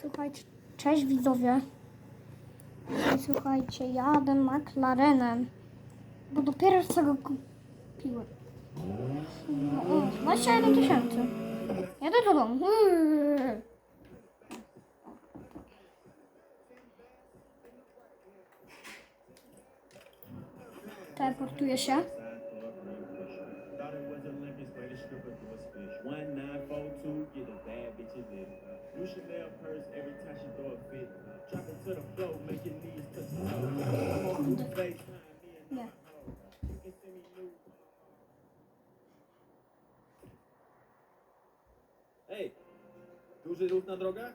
Słuchajcie, cześć widzowie. Słuchajcie, jadę McLarenem, bo dopiero co go kupiłem. No, o, 21 tysięcy. Jadę do domu. Teleportuję się. New Chanel purse every time she throw a fit. Drop it to the floor, make your knees touch the floor. Come on, FaceTime, me and Nie. you can send me nudes. Ej, duży ruch na drogach?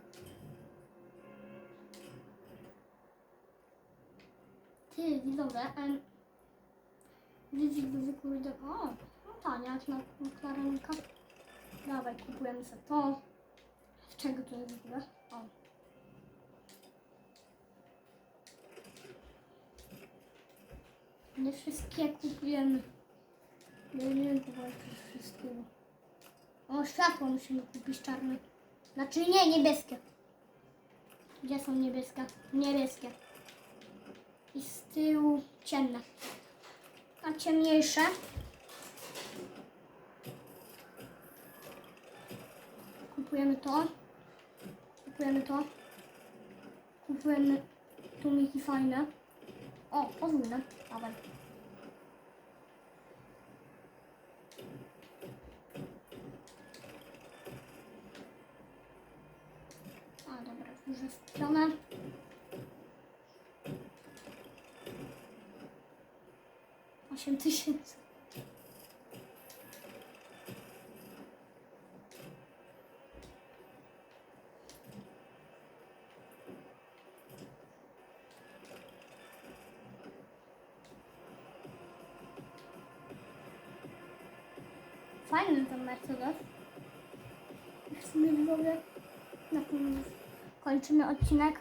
Ty, widzowie, em, Wiedzik do kurde, o, no taniak na McLarenka. Dawaj, kupujemy sobie to. Ogóle? O. Nie wszystkie kupujemy. Nie, nie kupujemy wszystkiego. O, światło musimy kupić czarne. Znaczy nie, niebieskie. Gdzie są niebieskie? Niebieskie. I z tyłu ciemne. A ciemniejsze. Kupujemy to. Kupujemy to. Kupujemy tumiki fajne. O, podwójne. Dawaj. A, dobra, już jest kupione. Osiem tysięcy. Fajny ten Mercedes. W sumie widzowie, na tym kończymy odcinek.